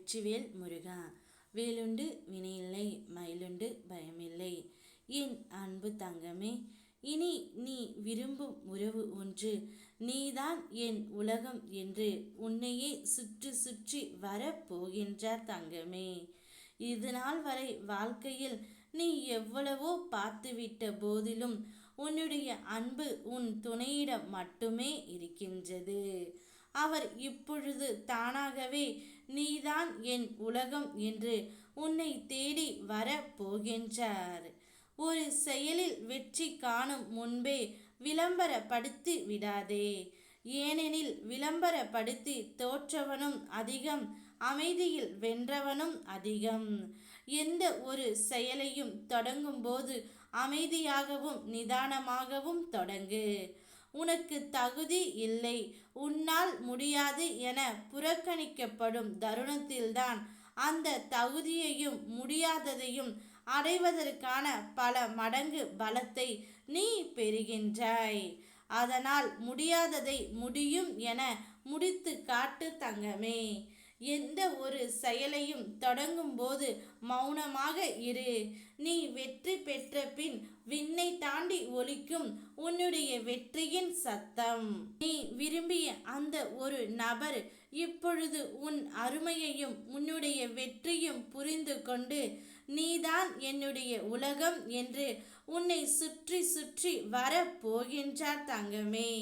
வெற்றிவேல் முருகா. வேலுண்டு வினையில்லை மயிலுண்டு பயமில்லை. என் அன்பு தங்கமே இனி நீ விரும்பும் உறவு ஒன்று. நீதான் என் உலகம் என்று உன்னையே சுற்றி சுற்றி வரப்போகின்ற தங்கமே. இது நாள் வரை வாழ்க்கையில் நீ எவ்வளவோ பார்த்துவிட்ட போதிலும் உன்னுடைய அன்பு உன் துணையிடம் மட்டுமே இருக்கின்றது. அவர் இப்பொழுது தானாகவே நீதான் என் உலகம் என்று உன்னை தேடி வர போகின்றார். ஒரு செயலில் வெற்றி காணும் முன்பே விளம்பரப்படுத்தி விடாதே. ஏனெனில் விளம்பரப்படுத்தி தோற்றவனும் அதிகம் அமைதியில் வென்றவனும் அதிகம். எந்த ஒரு செயலையும் தொடங்கும் போது அமைதியாகவும் நிதானமாகவும் தொடங்கு. உனக்கு தகுதி இல்லை. உன்னால் முடியாது என புறக்கணிக்கப்படும் தருணத்தில்தான் அந்த தகுதியையும் முடியாததையும் அடைவதற்கான பல மடங்கு பலத்தை நீ பெறுகின்றாய். அதனால் முடியாததை முடியும் என முடித்து காட்டு தங்கமே. எந்த ஒரு செயலையும் தொடங்கும் போது மௌனமாக இரு. நீ வெற்றி தாண்டி ஒலிக்கும் உன்னுடைய வெற்றியின் சத்தம். நீ விரும்பிய அந்த ஒரு நபர் இப்பொழுது உன் அருமையையும் உன்னுடைய வெற்றியும் புரிந்து கொண்டு நீதான் என்னுடைய உலகம் என்று உன்னை சுற்றி சுற்றி வர போகின்றார் தங்கமே.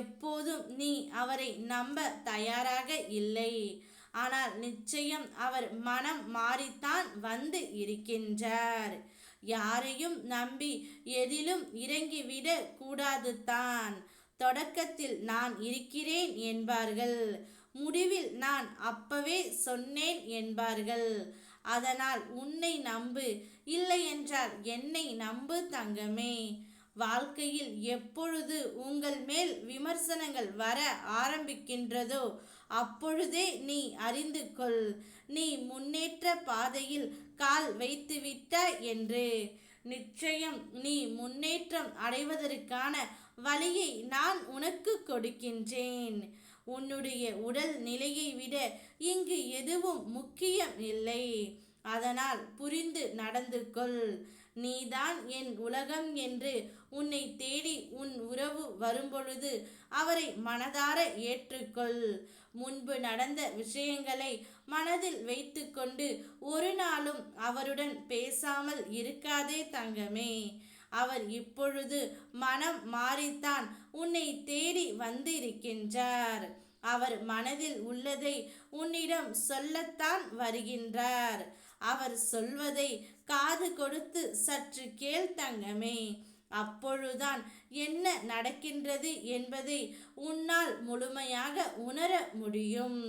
எப்போதும் நீ அவரை நம்ப தயாராக இல்லை. ஆனால் நிச்சயம் அவர் மனம் மாறித்தான் வந்து இருக்கின்றார். யாரையும் நம்பி எதிலும் இறங்கிவிட கூடாது தான் தொடக்கத்தில் நான் இருக்கிறேன் என்பார்கள். முடிவில் நான் அப்பவே சொன்னேன் என்பார்கள். அதனால் உன்னை நம்பு இல்லை என்றால் என்னை நம்பு தங்கமே. வாழ்க்கையில் எப்பொழுது உங்கள் மேல் விமர்சனங்கள் வர ஆரம்பிக்கின்றதோ அப்பொழுதே நீ அறிந்து கொள் நீ முன்னேற்ற பாதையில் கால் வைத்துவிட்டாய் என்று. நிச்சயம் நீ முன்னேற்றம் அடைவதற்கான வழியை நான் உனக்கு கொடுக்கின்றேன். உன்னுடைய உடல் நிலையை விட இங்கு எதுவும் முக்கியம் இல்லை. அதனால் புரிந்து நடந்து கொள் நீதான் என் உலகம் என்று உன்னை தேடி உன் உறவு வரும்பொழுது அவரை மனதார ஏற்றுக்கொள். முன்பு நடந்த விஷயங்களை மனதில் வைத்துக்கொண்டு ஒரு நாளும் அவருடன் பேசாமல் இருக்காதே தங்கமே. அவர் இப்பொழுது மனம் மாறித்தான் உன்னை தேடி வந்திருக்கின்றார். அவர் மனதில் உள்ளதை உன்னிடம் சொல்லத்தான் வருகின்றார். அவர் சொல்வதை காது கொடுத்து சற்று கேள் தங்கமே. அப்பொழுதுதான் என்ன நடக்கின்றது என்பதை உன்னால் முழுமையாக உணர முடியும்.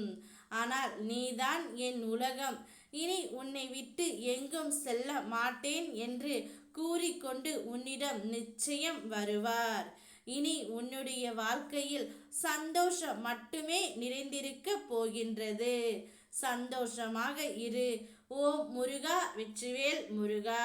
ஆனால் நீதான் என் உலகம். இனி உன்னை விட்டு எங்கும் செல்ல மாட்டேன் என்று கூறிக்கொண்டு உன்னிடம் நிச்சயம் வருவார். இனி உன்னுடைய வாழ்க்கையில் சந்தோஷம் மட்டுமே நிறைந்திருக்க போகின்றது. சந்தோஷமாக இரு. ஓம் முருகா வெற்றிவேல் முருகா.